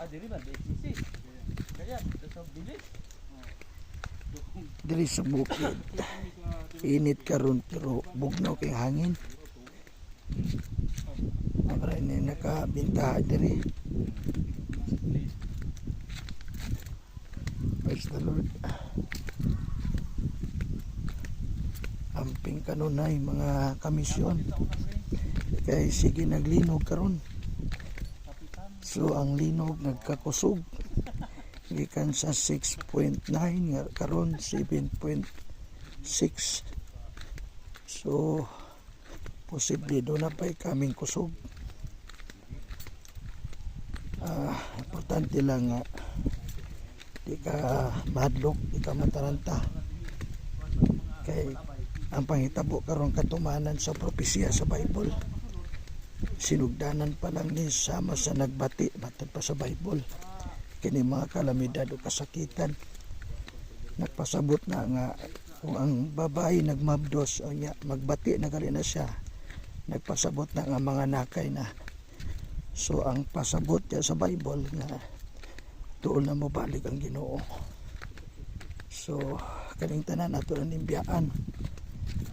Ah, diri ba? BCC. Kaya, sa bilis. diri sa bukid. Init karon pero bugnaw kay hangin. Para ini nakabintahan diri. Praise the Lord. Amping kanunay mga kamisyon. Kay sige naglinog karon. So ang linog nagkakusog. Gikan sa 6.9 nga karon 7.6 so posible do na pa'y kaming kusog. Ah importante lang nga di ka madlok di ka mataranta. Kay ang panghitabo karon katumanan sa propesya sa Bible sinugdanan pa lang ni sama sa nagbati matod pa sa Bible. Kini mga kalamidad o kasakitan. Nagpasabot na nga kung ang babae nagmabdos o niya magbati na gali na siya. Nagpasabot na nga mga nakay na. So ang pasabot niya sa Bible nga doon na mabalik ang ginoo. So kaning tanan ato na nimbiyaan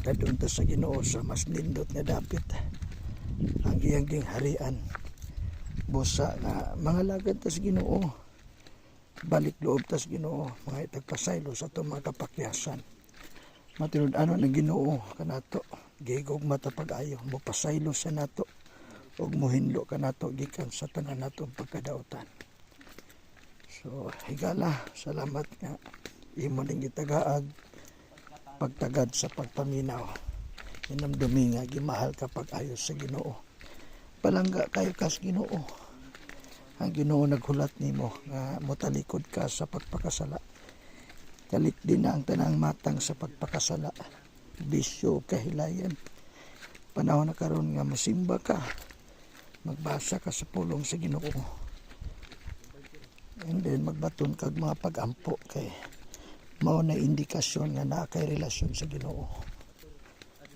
kadun ta sa ginoo sa mas nindot nga dapit ang iyang gingharian busa nga mga lagad tas ginoo. Balik loob tas ginoo mga itagpasaylo sa itong mga kapakyasan. Matilod ano ng ginoo kanato gigog mata pag-ayo mo pasaylo sa nato ug muhinlo kanato gikan sa tanan natong pagkadautan so higala salamat nga imo ning gitagaag pagtagad sa pagpaminaw inamdumi nga gimahal ka pag-ayo sa ginoo. Palangga kayo kas ginoo. Ang Ginoo naghulat nimo nga motalikod ka sa pagpakasala. Kalit din na ang tanang matang sa pagpakasala. Bisyo kahilayan. Panahon na karon nga masimba ka. Magbasa ka sa pulong sa Ginoo. And then magbaton kag mga pagampo kay mao na indikasyon nga naa kay relasyon sa Ginoo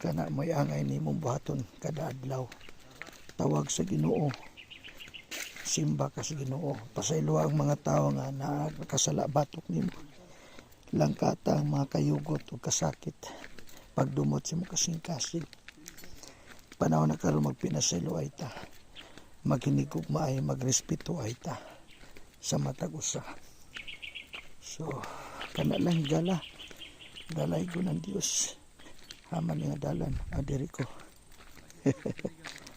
kana mo'y angay nimong buhaton kada adlaw tawag sa Ginoo. Simba ka sa Ginoo. Pasaylo ang mga tao nga nakasala batok nimo. Langkata ang mga kayugot o kasakit. Pagdumot sa mga kasing-kasing panahon na karon magpinasaylo ay ta. Maghinigog maay magrespeto ay ta. Sa matag usa so kana lang gala. Dalay ko ng Dios haman nga dalan. Adiri ko